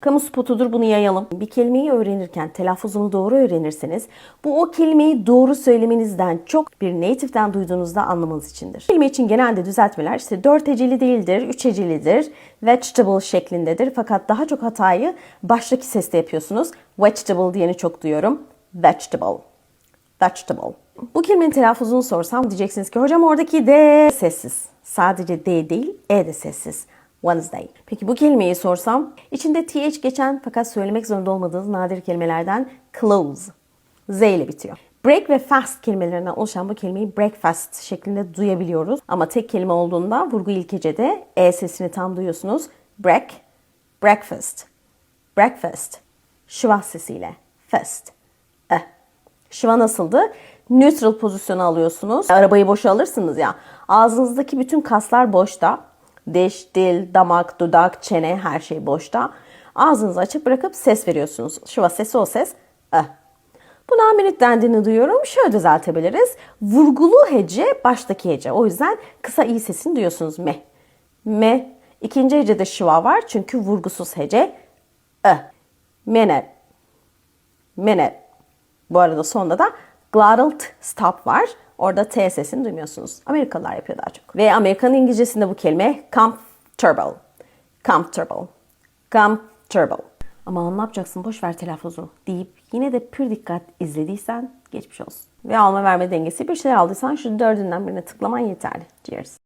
Kamu spotudur bunu yayalım. Bir kelimeyi öğrenirken telaffuzunu doğru öğrenirseniz bu o kelimeyi doğru söylemenizden çok bir native'den duyduğunuzda anlamanız içindir. Kelime için genelde düzeltmeler işte dört heceli değildir, üç hecelidir, vegetable şeklindedir. Fakat daha çok hatayı baştaki seste yapıyorsunuz. Vegetable diyeni çok duyuyorum. Vegetable. Vegetable. Bu kelimenin telaffuzunu sorsam diyeceksiniz ki hocam oradaki D sessiz. Sadece D değil, E de sessiz. Wednesday. Peki bu kelimeyi sorsam içinde th geçen fakat söylemek zorunda olmadığınız nadir kelimelerden close. Z ile bitiyor. Break ve fast kelimelerinden oluşan bu kelimeyi breakfast şeklinde duyabiliyoruz. Ama tek kelime olduğunda vurgu ilk hecede E sesini tam duyuyorsunuz. Break, breakfast, breakfast. Şıvah sesiyle. Fast. Eh. Şıva nasıldı? Neutral pozisyonu alıyorsunuz. Arabayı boşa alırsınız ya. Ağzınızdaki bütün kaslar boşta. Diş, dil, damak, dudak, çene her şey boşta. Ağzınızı açık bırakıp ses veriyorsunuz. Şıva sesi o ses. Eh. Buna amirit dendiğini duyuyorum. Şöyle düzeltebiliriz. Vurgulu hece baştaki hece. O yüzden kısa i sesini duyuyorsunuz. Me. Me. İkinci hecede şıva var çünkü vurgusuz hece. Eh. Mene. Mene. Bu arada sonunda da glottal stop var. Orada T sesini duymuyorsunuz. Amerikalılar yapıyor daha çok. Ve Amerikan İngilizcesinde bu kelime comfortable. Comfortable. Comfortable. Ama ne yapacaksın boş ver telaffuzu deyip yine de pür dikkat izlediysen geçmiş olsun. Ve alma verme dengesi bir şey aldıysan şu dördünden birine tıklaman yeterli. Cheers.